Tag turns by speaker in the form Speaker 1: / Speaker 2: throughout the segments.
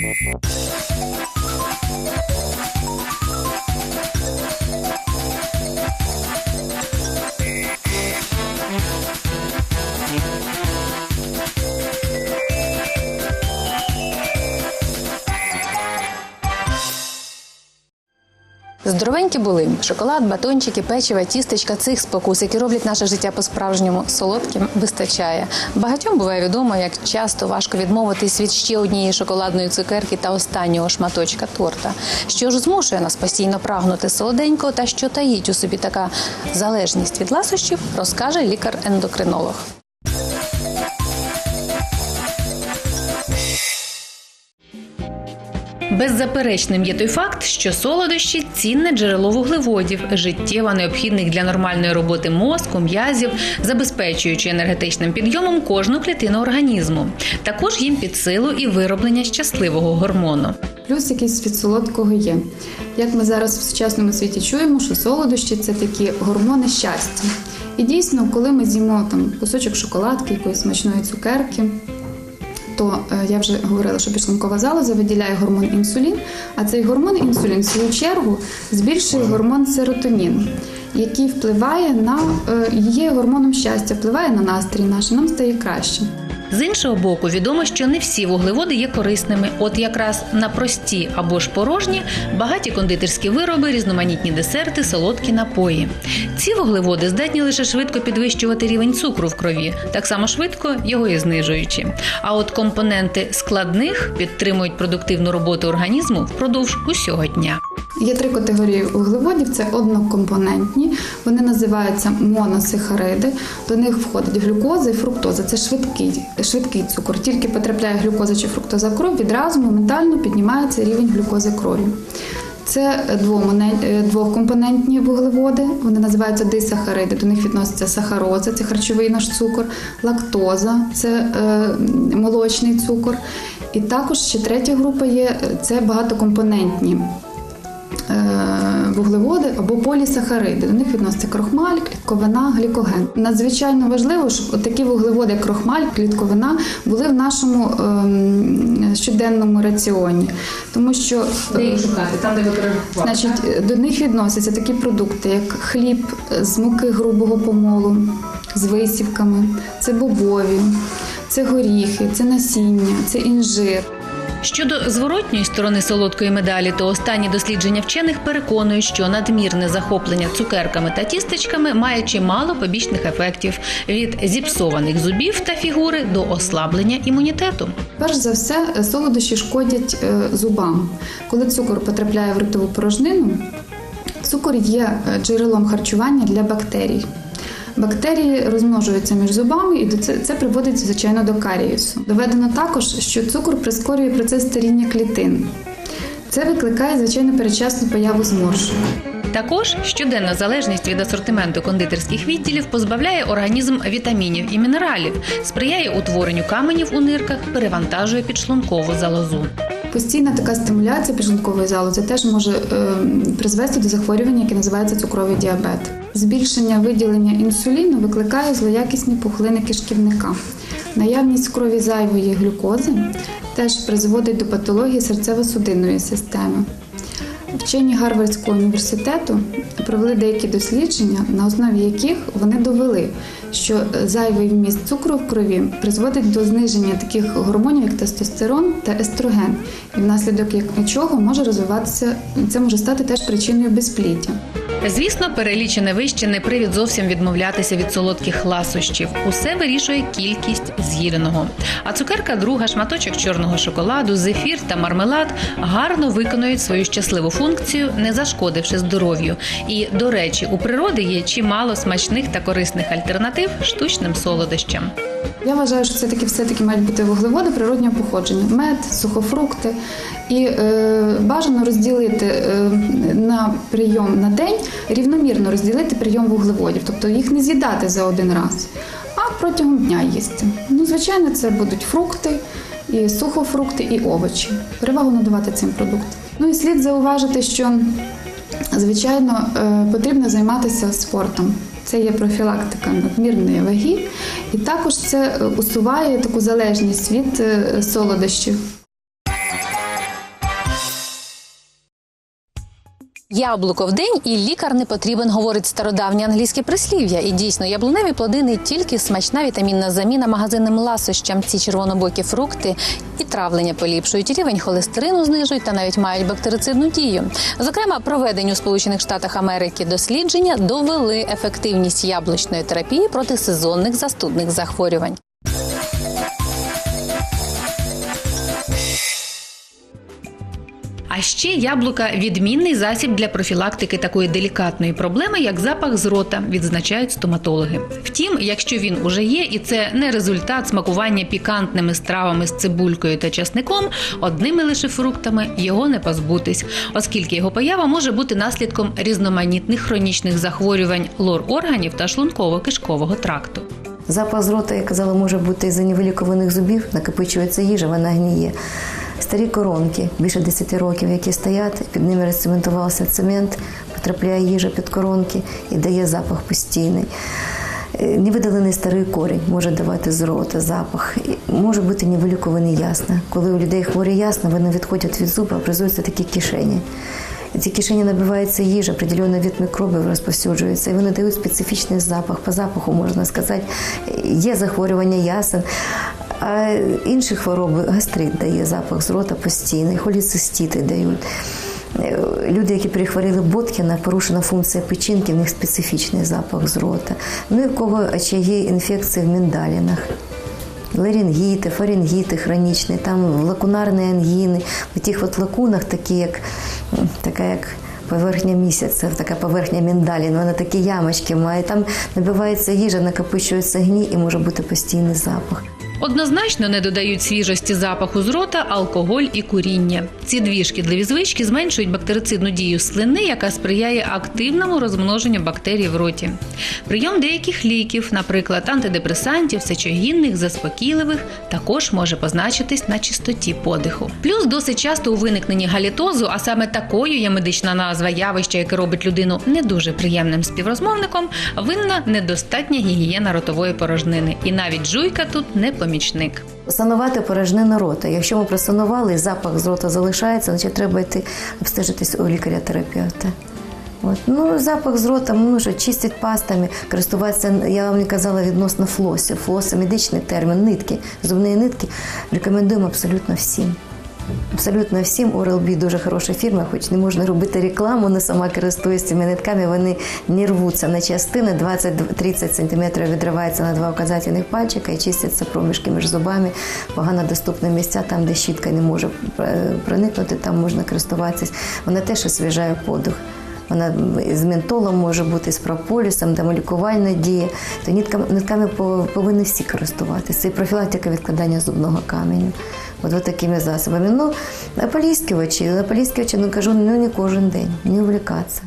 Speaker 1: Música Здоровенькі були шоколад, батончики, печиво, тістечка цих спокус, які роблять наше життя по-справжньому солодким, вистачає. Багатьом буває відомо, як часто важко відмовитись від ще однієї шоколадної цукерки та останнього шматочка торта. Що ж змушує нас постійно прагнути солоденького та що таїть у собі така залежність від ласощів, розкаже лікар-ендокринолог. Беззаперечним є той факт, що солодощі цінне джерело вуглеводів, життєво необхідних для нормальної роботи мозку, м'язів, забезпечуючи енергетичним підйомом кожну клітину організму. Також їм під силу і вироблення щасливого гормону.
Speaker 2: Плюс якийсь від солодкого є. Як ми зараз в сучасному світі чуємо, що солодощі це такі гормони щастя. І дійсно, коли ми з'їмо там кусочок шоколадки, якоїсь смачної цукерки, то е, я вже говорила, що підшлункова залоза виділяє гормон інсулін, а цей гормон інсулін, в свою чергу, збільшує гормон серотонін, який впливає на е, є гормоном щастя, впливає на настрій наш, нам стає краще.
Speaker 1: З іншого боку, відомо, що не всі вуглеводи є корисними. От якраз на прості або ж порожні, багаті кондитерські вироби, різноманітні десерти, солодкі напої. Ці вуглеводи здатні лише швидко підвищувати рівень цукру в крові, так само швидко його і знижуючи. А от компоненти складних підтримують продуктивну роботу організму впродовж усього дня.
Speaker 2: Є три категорії вуглеводів: це однокомпонентні, вони називаються моносахариди. До них входить глюкоза і фруктоза. Це швидкий, швидкий цукор. Тільки потрапляє глюкоза чи фруктоза в кров, відразу моментально піднімається рівень глюкози крові. Це двохкомпонентні вуглеводи, вони називаються дисахариди. До них відноситься сахароза, це харчовий наш цукор, лактоза це е, молочний цукор. І також ще третя група є це багатокомпонентні вуглеводи або полісахариди. До них відноситься крохмаль, клітковина, глікоген. Надзвичайно важливо, щоб такі вуглеводи, як крохмаль, клітковина були в нашому ем, щоденному раціоні, тому що е,
Speaker 1: шукати? Там, де ви
Speaker 2: Значить, е, до них відносяться такі продукти, як хліб з муки грубого помолу, з висівками, це бобові, це горіхи, це насіння, це інжир.
Speaker 1: Щодо зворотньої сторони солодкої медалі, то останні дослідження вчених переконують, що надмірне захоплення цукерками та тістечками має чимало побічних ефектів від зіпсованих зубів та фігури до ослаблення імунітету.
Speaker 2: Перш за все, солодощі шкодять е, зубам. Коли цукор потрапляє в ротову порожнину, цукор є е, джерелом харчування для бактерій. Бактерії розмножуються між зубами, і це, це приводить звичайно до карієсу. Доведено також, що цукор прискорює процес старіння клітин. Це викликає звичайно передчасну появу зморшок.
Speaker 1: Також щоденна залежність від асортименту кондитерських відділів позбавляє організм вітамінів і мінералів, сприяє утворенню каменів у нирках, перевантажує підшлункову залозу.
Speaker 2: Постійна така стимуляція підшлункової залози теж може е, призвести до захворювання, яке називається цукровий діабет. Збільшення виділення інсуліну викликає злоякісні пухлини кишківника. Наявність в крові зайвої глюкози теж призводить до патології серцево-судинної системи. Вчені Гарвардського університету провели деякі дослідження, на основі яких вони довели, що зайвий вміст цукру в крові призводить до зниження таких гормонів, як тестостерон та естроген, і внаслідок чого може розвиватися, це може стати теж причиною безпліддя.
Speaker 1: Звісно, перелічене вище не привід зовсім відмовлятися від солодких ласощів. Усе вирішує кількість з'їденого. А цукерка, друга, шматочок чорного шоколаду, зефір та мармелад гарно виконують свою щасливу функцію, не зашкодивши здоров'ю. І, до речі, у природи є чимало смачних та корисних альтернатив штучним солодощам.
Speaker 2: Я вважаю, що це таки все-таки мають бути вуглеводи природнього походження, мед, сухофрукти. І е, бажано розділити е, на прийом на день, рівномірно розділити прийом вуглеводів, тобто їх не з'їдати за один раз, а протягом дня їсти. Ну, звичайно, це будуть фрукти, і сухофрукти, і овочі. Перевагу надавати цим продуктам. Ну і слід зауважити, що звичайно е, потрібно займатися спортом. Це є профілактика надмірної ваги, і також це е, усуває таку залежність від е, солодощів.
Speaker 1: Яблуко в день і лікар не потрібен, говорить стародавнє англійське прислів'я. І дійсно, яблуневі плоди не тільки смачна вітамінна заміна магазинним ласощам. Ці червонобокі фрукти і травлення поліпшують, рівень холестерину знижують та навіть мають бактерицидну дію. Зокрема, проведені у Сполучених Штатах Америки дослідження довели ефективність яблучної терапії проти сезонних застудних захворювань. А ще яблука відмінний засіб для профілактики такої делікатної проблеми, як запах з рота, відзначають стоматологи. Втім, якщо він уже є, і це не результат смакування пікантними стравами з цибулькою та часником, одними лише фруктами його не позбутись, оскільки його поява може бути наслідком різноманітних хронічних захворювань лор органів та шлунково-кишкового тракту.
Speaker 3: Запах з рота, я казала, може бути із-за невилікуваних зубів, накопичується їжа, вона гніє. Старі коронки, більше 10 років, які стоять, під ними розцементувався цемент, потрапляє їжа під коронки і дає запах постійний. Е, Невидалений старий корінь може давати з рота запах. Може бути невилікуваний ясна. Коли у людей хворі ясна, вони відходять від зуба, образуються такі кишені. Ці кишені набивається їжа, определенний від мікробів розповсюджується, і вони дають специфічний запах. По запаху можна сказати, є захворювання ясен, а інші хвороби гастрит дає запах з рота постійний, холіцистіти дають. Е, Люди, які перехворіли Боткіна, порушена функція печінки, в них специфічний запах з рота. Ну і в кого є інфекції в міндалінах. Ларінгіти, фарингіти хронічні, там лакунарні ангіни. В тих от лакунах такі, як така як поверхня місяця, така поверхня міндалін, вона такі ямочки має. Там набивається їжа, накопичується гній і може бути постійний запах.
Speaker 1: Однозначно не додають свіжості запаху з рота алкоголь і куріння. Ці дві шкідливі звички зменшують бактерицидну дію слини, яка сприяє активному розмноженню бактерій в роті. Прийом деяких ліків, наприклад, антидепресантів, сечогінних, заспокійливих, також може позначитись на чистоті подиху. Плюс досить часто у виникненні галітозу, а саме такою є медична назва явища, яке робить людину не дуже приємним співрозмовником, винна недостатня гігієна ротової порожнини. І навіть жуйка тут не помічник.
Speaker 3: Санувати порожнину рота. Якщо ми просанували запах з рота залишається, значить треба йти обстежитись у лікаря-терапевта. От. Ну, запах з рота може чистять пастами, користуватися, я вам не казала відносно флосів. Флоси медичний термін, нитки, зубні нитки рекомендуємо абсолютно всім. Абсолютно всім Oral-B дуже хороша фірма, хоч не можна робити рекламу, але сама користуюсь цими нитками, вони не рвуться на частини, 20-30 см відривається на два указательних пальчика і чистяться проміжки між зубами. Погано доступне місця, там, де щітка не може е, проникнути, там можна користуватися. Вона теж освіжає подих. Вона з ментолом може бути, з прополісом, там лікувальна діє. То нитками, нитками по- повинні всі користуватися. І профілактика відкладання зубного каменю. От, от такими засобами. Ну, ополіскувачі, ополіскувачі, ну кажу, ну не кожен день, не увлікатися.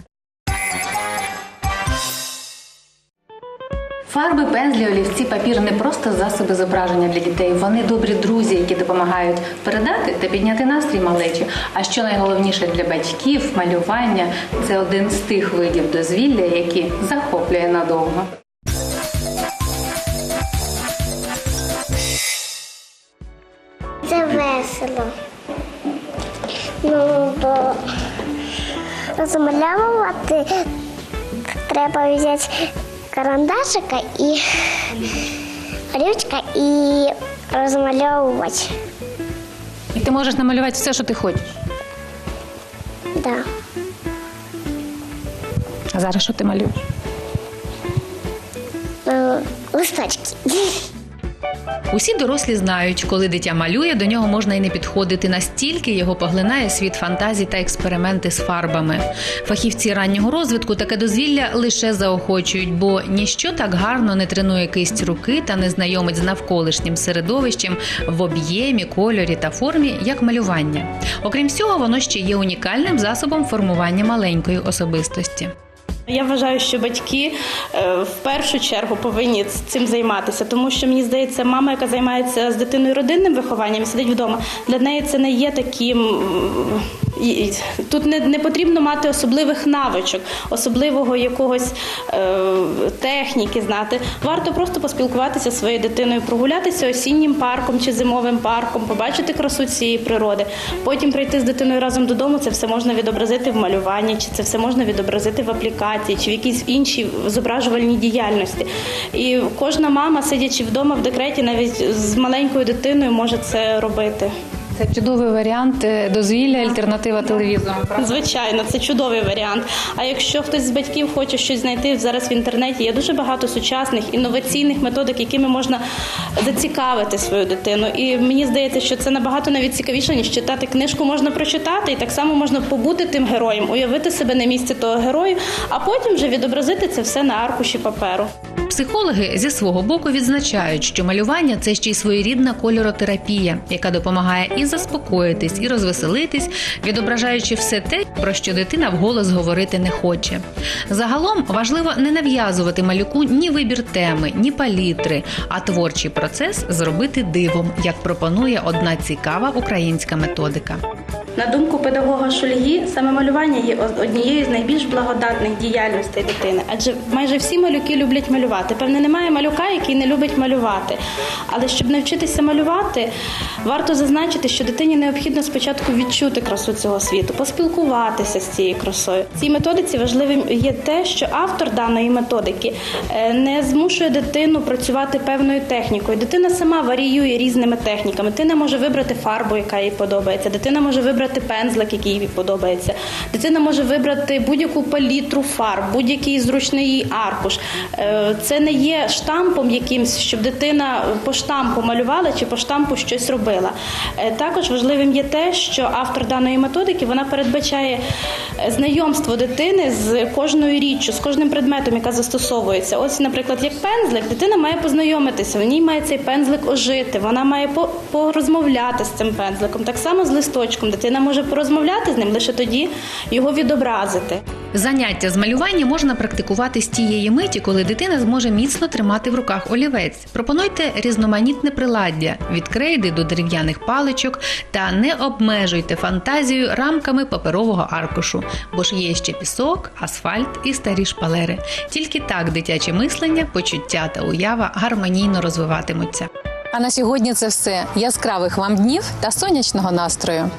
Speaker 1: Фарби, пензлі, олівці, папір не просто засоби зображення для дітей. Вони добрі друзі, які допомагають передати та підняти настрій малечі. А що найголовніше для батьків, малювання це один з тих видів дозвілля, які захоплює надовго.
Speaker 4: Весело. Ну, бо розмальовувати треба взяти карандашика і ручка і розмальовувати.
Speaker 1: І ти можеш намалювати все, що ти хочеш.
Speaker 4: Да.
Speaker 1: А зараз що ти малюєш?
Speaker 4: Ну, листочки.
Speaker 1: Усі дорослі знають, коли дитя малює, до нього можна і не підходити настільки його поглинає світ фантазій та експерименти з фарбами. Фахівці раннього розвитку таке дозвілля лише заохочують, бо ніщо так гарно не тренує кисть руки та не знайомить з навколишнім середовищем в об'ємі, кольорі та формі, як малювання. Окрім всього, воно ще є унікальним засобом формування маленької особистості.
Speaker 5: Я вважаю, що батьки е, в першу чергу повинні цим займатися, тому що мені здається, мама, яка займається з дитиною родинним вихованням, сидить вдома. Для неї це не є таким І- Тут не, не потрібно мати особливих навичок, особливого якогось е, техніки знати. Варто просто поспілкуватися зі своєю дитиною, прогулятися осіннім парком чи зимовим парком, побачити красу цієї природи. Потім прийти з дитиною разом додому. Це все можна відобразити в малюванні, чи це все можна відобразити в аплікації, чи в якійсь іншій зображувальній діяльності. І кожна мама, сидячи вдома в декреті, навіть з маленькою дитиною, може це робити.
Speaker 1: Це чудовий варіант е, дозвілля, альтернатива телевізору.
Speaker 5: Звичайно, це чудовий варіант. А якщо хтось з батьків хоче щось знайти зараз в інтернеті, є дуже багато сучасних інноваційних методик, якими можна зацікавити свою дитину. І мені здається, що це набагато навіть цікавіше, ніж читати книжку можна прочитати, і так само можна побути тим героєм, уявити себе на місці того герою, а потім вже відобразити це все на аркуші паперу.
Speaker 1: Психологи зі свого боку відзначають, що малювання це ще й своєрідна кольоротерапія, яка допомагає і заспокоїтись, і розвеселитись, відображаючи все те, про що дитина вголос говорити не хоче. Загалом важливо не нав'язувати малюку ні вибір теми, ні палітри, а творчий процес зробити дивом, як пропонує одна цікава українська методика.
Speaker 5: На думку педагога Шульги, саме малювання є однією з найбільш благодатних діяльностей дитини, адже майже всі малюки люблять малювати. Певне, немає малюка, який не любить малювати. Але щоб навчитися малювати, варто зазначити, що дитині необхідно спочатку відчути красу цього світу, поспілкуватися з цією красою. Цій методиці важливим є те, що автор даної методики е, не змушує дитину працювати певною технікою. Дитина сама варіює різними техніками. Дитина може вибрати фарбу, яка їй подобається. Дитина може вибрати пензлик, який їй подобається. Дитина може вибрати будь-яку палітру фарб, будь-який зручний їй аркуш. Е, Це не є штампом якимсь, щоб дитина по штампу малювала чи по штампу щось робила. Е, Також важливим є те, що автор даної методики вона передбачає е, знайомство дитини з кожною річчю, з кожним предметом, яка застосовується. Ось, наприклад, як пензлик, дитина має познайомитися, в ній має цей пензлик ожити, вона має по- порозмовляти з цим пензликом. Так само з листочком. Дитина може порозмовляти з ним лише тоді його відобразити.
Speaker 1: Заняття з малювання можна практикувати з тієї миті, коли дитина зможе міцно тримати в руках олівець. Пропонуйте різноманітне приладдя від крейди до дерев'яних паличок та не обмежуйте фантазію рамками паперового аркушу, бо ж є ще пісок, асфальт і старі шпалери. Тільки так дитяче мислення, почуття та уява гармонійно розвиватимуться.
Speaker 6: А на сьогодні це все. Яскравих вам днів та сонячного настрою.